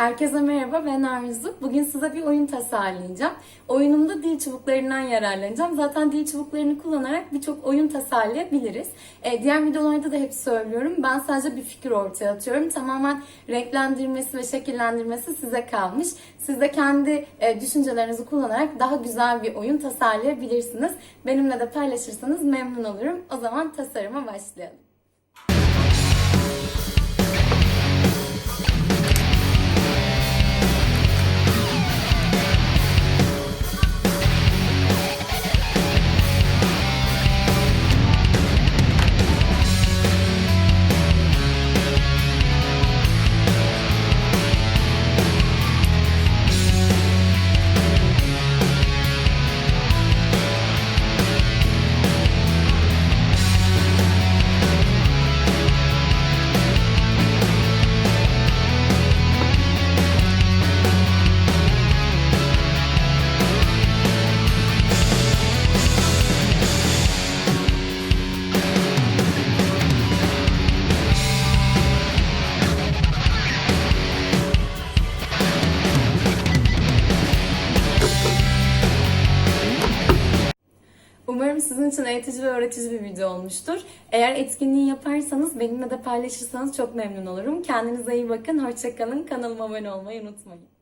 Herkese merhaba ben Arzu. Bugün size bir oyun tasarlayacağım. Oyunumda dil çubuklarından yararlanacağım. Zaten dil çubuklarını kullanarak birçok oyun tasarlayabiliriz. Ee, diğer videolarda da hep söylüyorum. Ben sadece bir fikir ortaya atıyorum. Tamamen renklendirmesi ve şekillendirmesi size kalmış. Siz de kendi e, düşüncelerinizi kullanarak daha güzel bir oyun tasarlayabilirsiniz. Benimle de paylaşırsanız memnun olurum. O zaman tasarıma başlayalım. Umarım sizin için eğitici ve öğretici bir video olmuştur. Eğer etkinliği yaparsanız benimle de paylaşırsanız çok memnun olurum. Kendinize iyi bakın, hoşçakalın. Kanalıma abone olmayı unutmayın.